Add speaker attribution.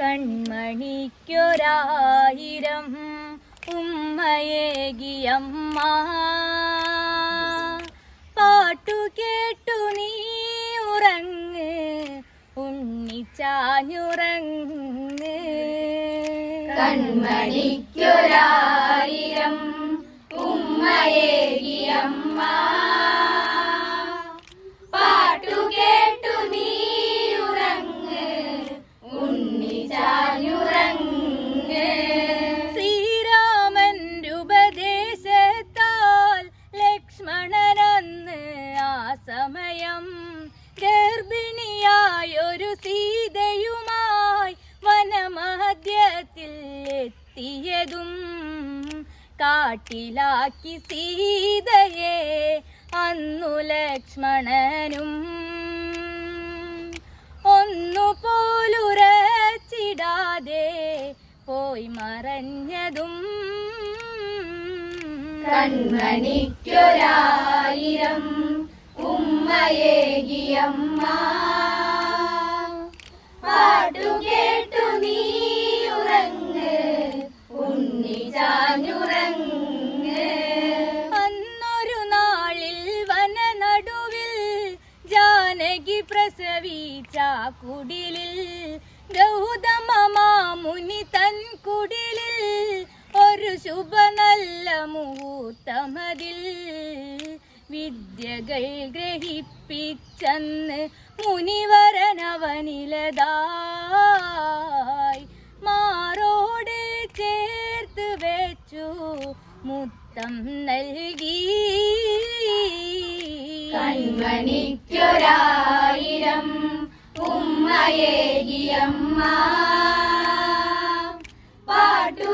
Speaker 1: കൺമണിക്കൊരായിരം ഉമ്മയേകിയമ്മ. പാട്ടു കേട്ടു നീ ഉറങ്ങ് ഉണ്ണിച്ചാഞ്ഞുറങ്ങ്.
Speaker 2: കൺമണിക്കൊരായിരം ഉമ്മയേകിയമ്മ.
Speaker 1: സീതയുമായി വനമധ്യത്തിൽ എത്തിയതും കാട്ടിലാക്കി സീതയെ അന്നു ലക്ഷ്മണനും ഒന്നുപോലുറച്ചിടാതെ പോയി മറഞ്ഞതും
Speaker 2: കൺമണിക്കൊരായിരം ഉമ്മയേകിയമ്മ കേട്ടു നീ ഉണ്ണി
Speaker 1: ജാനകി പ്രസവിച്ച കുടിലിൽ ഗൗതമ മാമുനി തൻ കുടിലിൽ ഒരു ശുഭ നല്ല മുഹൂർത്തമതിൽ വിദ്യകൾ ഗ്രഹിപ്പിച്ചന്ന് മുനിവരനവനിലതായി മുത്തം നൽകി.
Speaker 2: കൺമണിക്കൊരായിരം ഉമ്മയേകിയമ്മ. പാട്ടു